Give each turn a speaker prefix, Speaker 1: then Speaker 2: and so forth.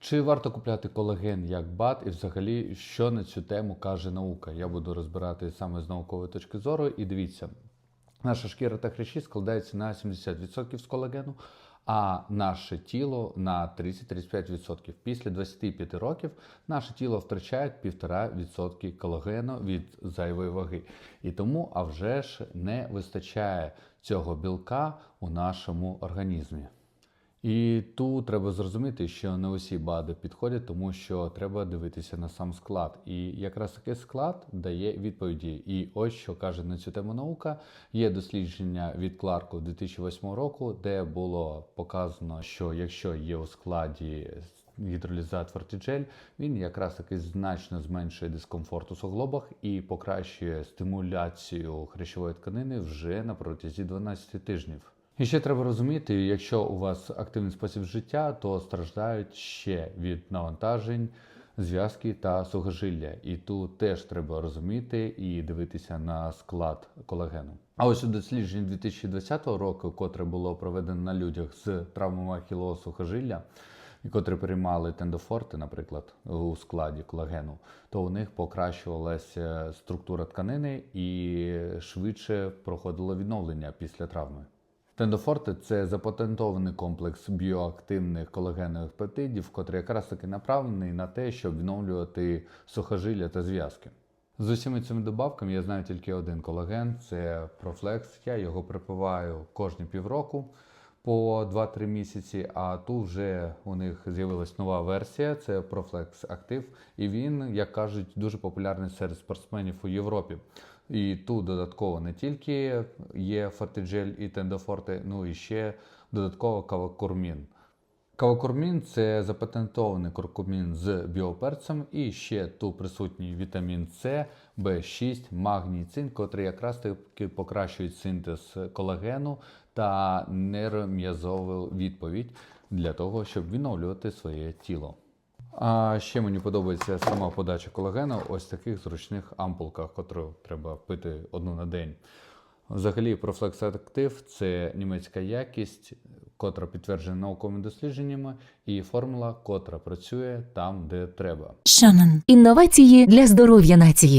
Speaker 1: Чи варто купляти колаген як БАД і взагалі що на цю тему каже наука? Я буду розбирати саме з наукової точки зору. І дивіться, наша шкіра та хрящі складаються на 70% з колагену, а наше тіло на 30-35%. Після 25 років наше тіло втрачає 1,5% колагену від зайвої ваги. І тому, а вже ж, не вистачає цього білка у нашому організмі. І тут треба зрозуміти, що не усі БАДи підходять, тому що треба дивитися на сам склад. І якраз такий склад дає відповіді. І ось що каже на цю тему наука. Є дослідження від Кларку 2008 року, де було показано, що якщо є у складі гідролізат фортіджель, він якраз таки значно зменшує дискомфорт у суглобах і покращує стимуляцію хрящової тканини вже на протязі 12 тижнів. І ще треба розуміти, якщо у вас активний спосіб життя, то страждають ще від навантажень, зв'язки та сухожилля. І тут теж треба розуміти і дивитися на склад колагену. А ось у дослідженні 2020 року, котре було проведено на людях з травмами ахілового сухожилля, і котрі приймали тендофорти, наприклад, у складі колагену, то у них покращувалася структура тканини і швидше проходило відновлення після травми. Тендофорти це запатентований комплекс біоактивних колагенових пептидів, котрий якраз таки направлений на те, щоб відновлювати сухожилля та зв'язки. З усіма цими добавками я знаю тільки один колаген це Proflex. Я його припиваю кожні півроку по 2-3 місяці. А тут вже у них з'явилась нова версія, це Proflex Active, і він, як кажуть, дуже популярний серед спортсменів у Європі. І тут додатково не тільки є фортиджель і тендофорти, ну і ще додатково кавакурмін. Кавакурмін це запатентований куркумін з біоперцем, і ще тут присутній вітамін С, В6, магній, цинк, котрі якраз таки покращують синтез колагену та нейром'язову відповідь для того, щоб відновлювати своє тіло. А ще мені подобається сама подача колагена ось таких зручних ампулках, котру треба пити одну на день. Взагалі, Proflex Active – це німецька якість, котра підтверджена науковими дослідженнями, і формула, котра працює там, де треба.
Speaker 2: Шанан. Інновації для здоров'я нації.